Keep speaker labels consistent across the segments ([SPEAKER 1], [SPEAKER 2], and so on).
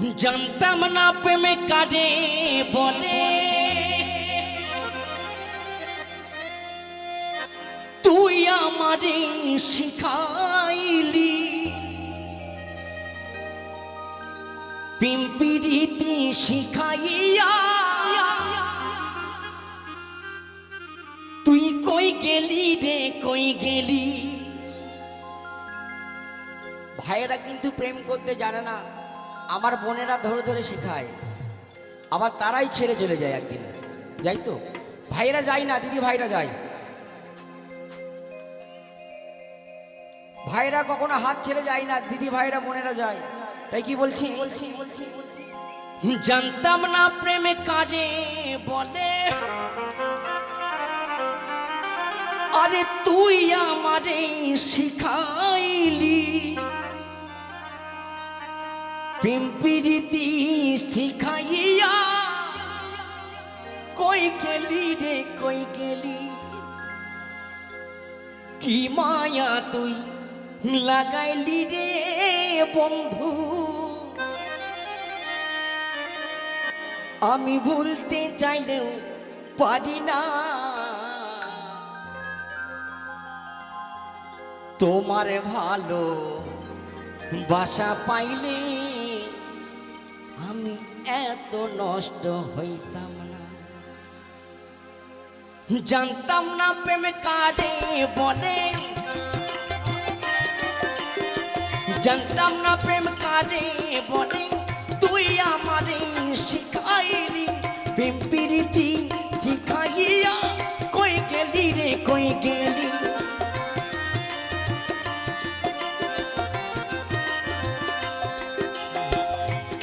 [SPEAKER 1] জানতাম না প্রেমে কারে বলে। তুই আমারে শিখাইলি। পিম্পিরিতি শিখাইয়া। তুই কই গেলি রে, কই গেলি? ভাইয়েরা কিন্তু প্রেম করতে জানে না। আমার বোনেরা ধরে ধরে শেখায়। আবার তারাই ছেড়ে চলে যায় একদিন। যাই তো? ভাইয়েরা যায় না, দিদি ভাইরা যায়। ভাইরা কখনো হাত ছেড়ে যায় না, দিদি ভাইরা বোনেরা যায়। তাই কি বলছি? জানতাম না প্রেমে কারে বলে। আরে তুই আমারে শিখাইলি। পিম্পিরিতি শিখাইয়া কই গেলি রে, কই গেলি? কি মায়া তুই লাগাইলি রে, বন্ধু? আমি ভুলতে চাইলেও পারি না। তোমার ভালো বাসা পাইলে আমি এত নষ্ট হইতাম না। জানতাম না প্রেম কারে বলে। জানতাম না প্রেম কারে বলে। তুই আমারে শিখাইলি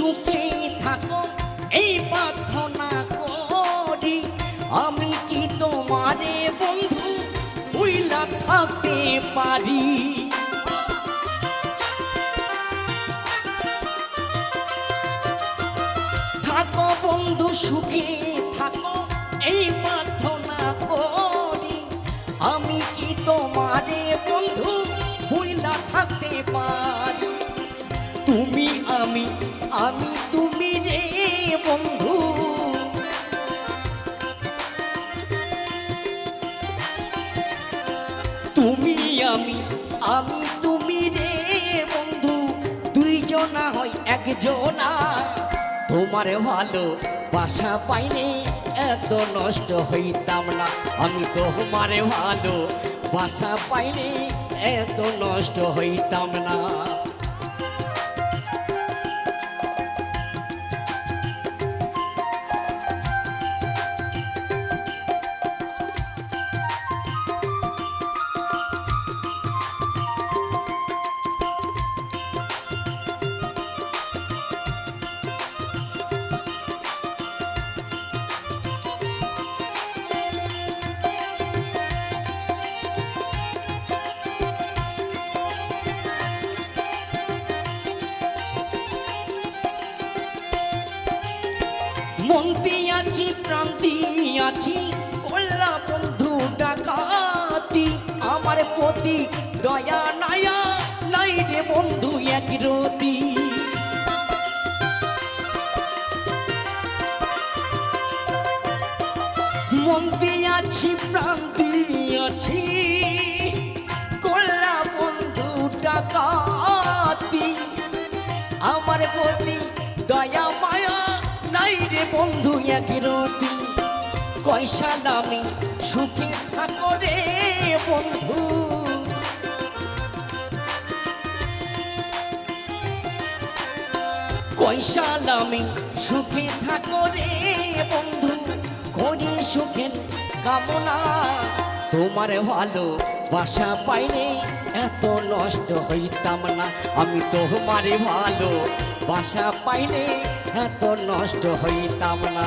[SPEAKER 1] সুখে থাকো এই প্রার্থনা করি। আমি কি তোমারে বন্ধু উইলা পারি? থাকো বন্ধু সুখে হয় একজনা তোমার ভালো বাসা পাইনি, এত নষ্ট হইতাম না। আমি তোমার ভালো বাসা পাইনি, এত নষ্ট হইতাম না। দিয়াছি প্রাণ দিয়াছি কল্লা বন্ধু ডাকাতি। আমার প্রতি দয়া নায়া নাই রে বন্ধু, এক রতি। মন দিয়াছি প্রাণ দিয়াছি কল্লা বন্ধু ডাকাতি। আমার প্রতি দয়া, মায়া নাই রে বন্ধু কয়সা নামি সুখে থাকো রে বন্ধু। কয়সা নামি সুখে থাকো রে বন্ধু, করি সুখের কামনা। তোমার ভালো বাসা পাইলে এত নষ্ট হইতাম না, আমি তোমার ভালো বাসা পাইলে এত নষ্ট হইতাম না।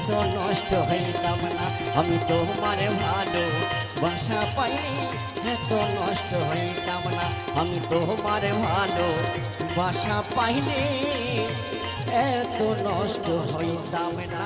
[SPEAKER 1] এত নষ্ট হইলাম না। আমি তোমার ভালো বাসা পাইনি এত নষ্ট হইতাম না। আমি তোমার ভালো বাসা পাইনি এত নষ্ট হইতাম না।